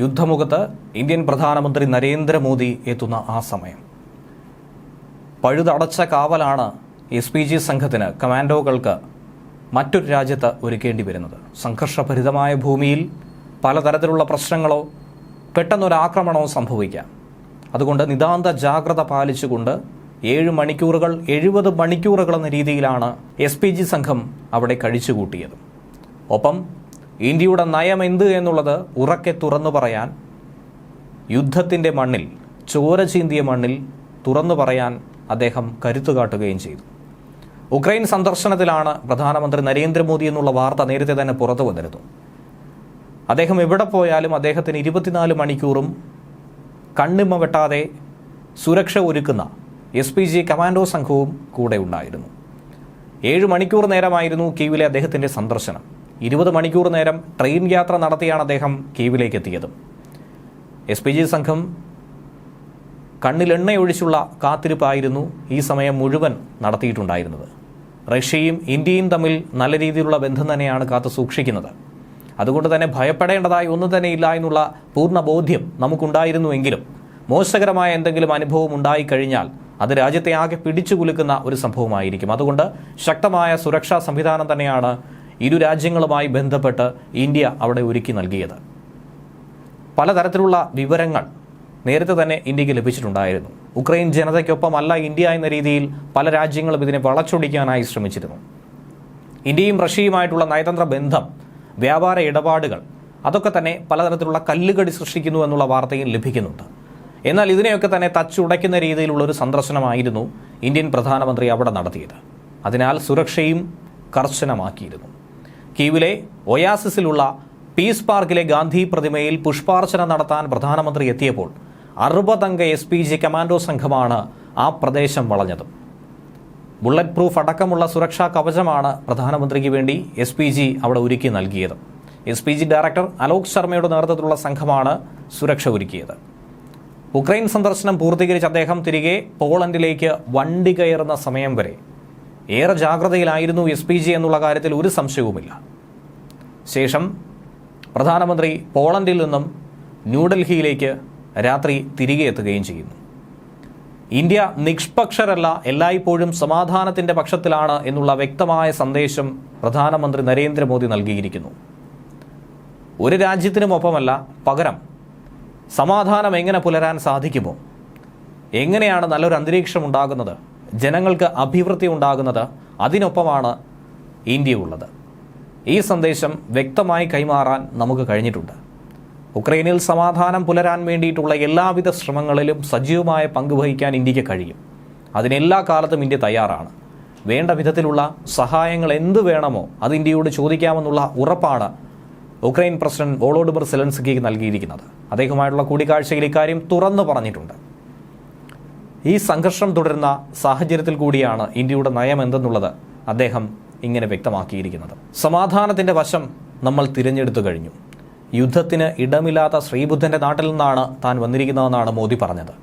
യുദ്ധമുഖത്ത് Indian പ്രധാനമന്ത്രി നരേന്ദ്രമോദി എത്തുന്ന ആ സമയം. പഴുതടച്ച കാവലാണ് എസ് പി ജി സംഘത്തിന് കമാൻഡോകൾക്ക് മറ്റൊരു രാജ്യത്ത് ഒരുക്കേണ്ടി വരുന്നത്. സംഘർഷഭരിതമായ ഭൂമിയിൽ പലതരത്തിലുള്ള പ്രശ്നങ്ങളോ പെട്ടെന്നൊരാക്രമണമോ സംഭവിക്കാം. അതുകൊണ്ട് നിതാന്ത ജാഗ്രത പാലിച്ചുകൊണ്ട് ഏഴ് മണിക്കൂറുകൾ എഴുപത് മണിക്കൂറുകൾ എന്ന രീതിയിലാണ് എസ് പി ജി സംഘം അവിടെ കഴിച്ചുകൂട്ടിയത്. ഒപ്പം ഇന്ത്യയുടെ നയം എന്ത് എന്നുള്ളത് ഉറക്കെ തുറന്നു പറയാൻ യുദ്ധത്തിന്റെ മണ്ണിൽ ചോര ചീന്തിയ മണ്ണിൽ തുറന്നു പറയാൻ അദ്ദേഹം കരുത്തു കാട്ടുകയും ചെയ്തു. ഉക്രൈൻ സന്ദർശനത്തിലാണ് പ്രധാനമന്ത്രി നരേന്ദ്രമോദി എന്നുള്ള വാർത്ത നേരത്തെ തന്നെ പുറത്തു വന്നിരുന്നു. അദ്ദേഹം എവിടെ പോയാലും അദ്ദേഹത്തിന് ഇരുപത്തിനാല് മണിക്കൂറും കണ്ണിമ വെട്ടാതെ സുരക്ഷ ഒരുക്കുന്ന എസ് പി ജി കമാൻഡോ സംഘവും കൂടെ ഉണ്ടായിരുന്നു. ഏഴ് മണിക്കൂർ നേരമായിരുന്നു കീവിലെ അദ്ദേഹത്തിന്റെ സന്ദർശനം. ഇരുപത് മണിക്കൂർ നേരം ട്രെയിൻ യാത്ര നടത്തിയാണ് അദ്ദേഹം കീവിലേക്ക് എത്തിയത് എസ് പി ജി സംഘം കണ്ണിലെണ്ണയൊഴിച്ചുള്ള കാത്തിരിപ്പായിരുന്നു ഈ സമയം മുഴുവൻ നടത്തിയിട്ടുണ്ടായിരുന്നത്. റഷ്യയും ഇന്ത്യയും തമ്മിൽ നല്ല രീതിയിലുള്ള ബന്ധം തന്നെയാണ് കാത്തു സൂക്ഷിക്കുന്നത്. അതുകൊണ്ട് തന്നെ ഭയപ്പെടേണ്ടതായി ഒന്നും തന്നെ ഇല്ല എന്നുള്ള പൂർണ ബോധ്യം നമുക്കുണ്ടായിരുന്നുവെങ്കിലും മോശകരമായ എന്തെങ്കിലും അനുഭവം ഉണ്ടായിക്കഴിഞ്ഞാൽ അത് രാജ്യത്തെ ആകെ പിടിച്ചു കുലുക്കുന്ന ഒരു സംഭവമായിരിക്കും. അതുകൊണ്ട് ശക്തമായ സുരക്ഷാ സംവിധാനം തന്നെയാണ് ഇരു രാജ്യങ്ങളുമായി ബന്ധപ്പെട്ട് ഇന്ത്യ അവിടെ ഒരുക്കി നൽകിയത്. പലതരത്തിലുള്ള വിവരങ്ങൾ നേരത്തെ തന്നെ ഇന്ത്യയ്ക്ക് ലഭിച്ചിട്ടുണ്ടായിരുന്നു. ഉക്രൈൻ ജനതയ്ക്കൊപ്പമല്ല ഇന്ത്യ എന്ന രീതിയിൽ പല രാജ്യങ്ങളും ഇതിനെ വളച്ചൊടിക്കാനായി ശ്രമിച്ചിരുന്നു. ഇന്ത്യയും റഷ്യയുമായിട്ടുള്ള നയതന്ത്ര ബന്ധം വ്യാപാര ഇടപാടുകൾ അതൊക്കെ തന്നെ പലതരത്തിലുള്ള കല്ലുകടി സൃഷ്ടിക്കുന്നു എന്നുള്ള വാർത്തയും ലഭിക്കുന്നുണ്ട്. എന്നാൽ ഇതിനെയൊക്കെ തന്നെ തച്ചുടയ്ക്കുന്ന രീതിയിലുള്ള ഒരു സന്ദർശനമായിരുന്നു ഇന്ത്യൻ പ്രധാനമന്ത്രി അവിടെ നടത്തിയത്. അതിനാൽ സുരക്ഷയും കർശനമാക്കിയിരുന്നു. കീവിലെ ഒയാസിസിലുള്ള പീസ് പാർക്കിലെ ഗാന്ധി പ്രതിമയിൽ പുഷ്പാർച്ചന നടത്താൻ പ്രധാനമന്ത്രി എത്തിയപ്പോൾ അറുപതംഗ എസ് പി ജി കമാൻഡോ സംഘമാണ് ആ പ്രദേശം വളഞ്ഞത്. ബുള്ളറ്റ് പ്രൂഫ് അടക്കമുള്ള സുരക്ഷാ കവചമാണ് പ്രധാനമന്ത്രിക്ക് വേണ്ടി എസ് പി ജി അവിടെ ഒരുക്കി നൽകിയത്. S P G director Alok ശർമ്മയുടെ നേതൃത്വത്തിലുള്ള സംഘമാണ് സുരക്ഷ ഒരുക്കിയത്. ഉക്രൈൻ സന്ദർശനം പൂർത്തീകരിച്ച് അദ്ദേഹം തിരികെ പോളണ്ടിലേക്ക് വണ്ടി കയറുന്ന സമയം വരെ ഏറെ ജാഗ്രതയിലായിരുന്നു എസ് പി ജി എന്നുള്ള കാര്യത്തിൽ ഒരു സംശയവുമില്ല. ശേഷം പ്രധാനമന്ത്രി പോളണ്ടിൽ നിന്നും ന്യൂഡൽഹിയിലേക്ക് രാത്രി തിരികെ എത്തുകയും ചെയ്യുന്നു. ഇന്ത്യ നിഷ്പക്ഷരല്ല എല്ലായ്പ്പോഴും സമാധാനത്തിന്റെ പക്ഷത്തിലാണ് എന്നുള്ള വ്യക്തമായ സന്ദേശം പ്രധാനമന്ത്രി നരേന്ദ്രമോദി നൽകിയിരിക്കുന്നു. ഒരു രാജ്യത്തിനുമൊപ്പമല്ല പകരം സമാധാനം എങ്ങനെ പുലരാൻ സാധിക്കുമോ? എങ്ങനെയാണ് നല്ലൊരു അന്തരീക്ഷം ഉണ്ടാകുന്നത്? ജനങ്ങൾക്ക് അഭിവൃദ്ധി ഉണ്ടാകുന്നത് അതിനൊപ്പമാണ് ഇന്ത്യ ഉള്ളത് ഈ സന്ദേശം വ്യക്തമായി കൈമാറാൻ നമുക്ക് കഴിഞ്ഞിട്ടുണ്ട്. ഉക്രൈനിൽ സമാധാനം പുലരാൻ വേണ്ടിയിട്ടുള്ള എല്ലാവിധ ശ്രമങ്ങളിലും സജീവമായ പങ്കുവഹിക്കാൻ ഇന്ത്യയ്ക്ക് കഴിയും. അതിനെല്ലാ കാലത്തും ഇന്ത്യ തയ്യാറാണ്. വേണ്ട വിധത്തിലുള്ള സഹായങ്ങൾ എന്ത് വേണമോ അത് ഇന്ത്യയോട് ചോദിക്കാമെന്നുള്ള ഉറപ്പാണ് ഉക്രൈൻ പ്രസിഡന്റ് വോളോഡിമർ സെലൻസ്കിക്ക് നൽകിയിരിക്കുന്നത്. അദ്ദേഹവുമായിട്ടുള്ള കൂടിക്കാഴ്ചയിൽ ഇക്കാര്യം തുറന്നു പറഞ്ഞിട്ടുണ്ട്. ഈ സംഘർഷം തുടരുന്ന സാഹചര്യത്തിൽ കൂടിയാണ് ഇന്ത്യയുടെ നയം എന്തെന്നുള്ളത് അദ്ദേഹം ഇങ്ങനെ വ്യക്തമാക്കിയിരിക്കുന്നത്. സമാധാനത്തിന്റെ വശം നമ്മൾ തിരഞ്ഞെടുത്തു കഴിഞ്ഞു. യുദ്ധത്തിന് ഇടമില്ലാത്ത ശ്രീബുദ്ധന്റെ നാട്ടിൽ നിന്നാണ് താൻ വന്നിരിക്കുന്നതെന്നാണ് മോദി പറഞ്ഞത്.